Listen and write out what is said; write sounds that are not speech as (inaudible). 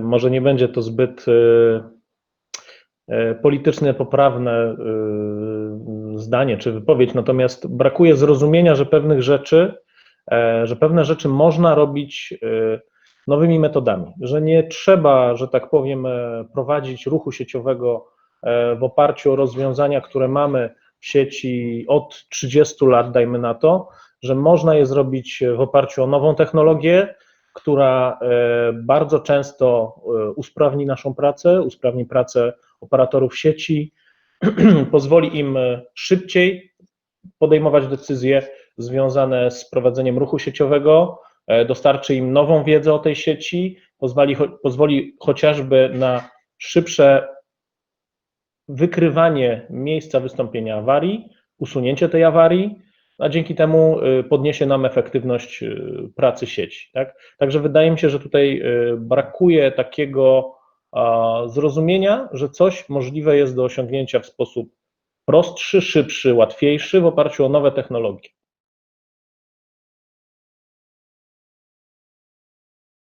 może nie będzie to zbyt politycznie poprawne zdanie czy wypowiedź, natomiast brakuje zrozumienia, że pewnych rzeczy, że pewne rzeczy można robić nowymi metodami, że nie trzeba, że tak powiem, prowadzić ruchu sieciowego w oparciu o rozwiązania, które mamy w sieci od 30 lat, dajmy na to, że można je zrobić w oparciu o nową technologię, która bardzo często usprawni naszą pracę, usprawni pracę operatorów sieci, (clears throat) pozwoli im szybciej podejmować decyzje związane z prowadzeniem ruchu sieciowego, dostarczy im nową wiedzę o tej sieci, pozwoli, pozwoli chociażby na szybsze wykrywanie miejsca wystąpienia awarii, usunięcie tej awarii, a dzięki temu podniesie nam efektywność pracy sieci. Tak? Także wydaje mi się, że tutaj brakuje takiego zrozumienia, że coś możliwe jest do osiągnięcia w sposób prostszy, szybszy, łatwiejszy w oparciu o nowe technologie.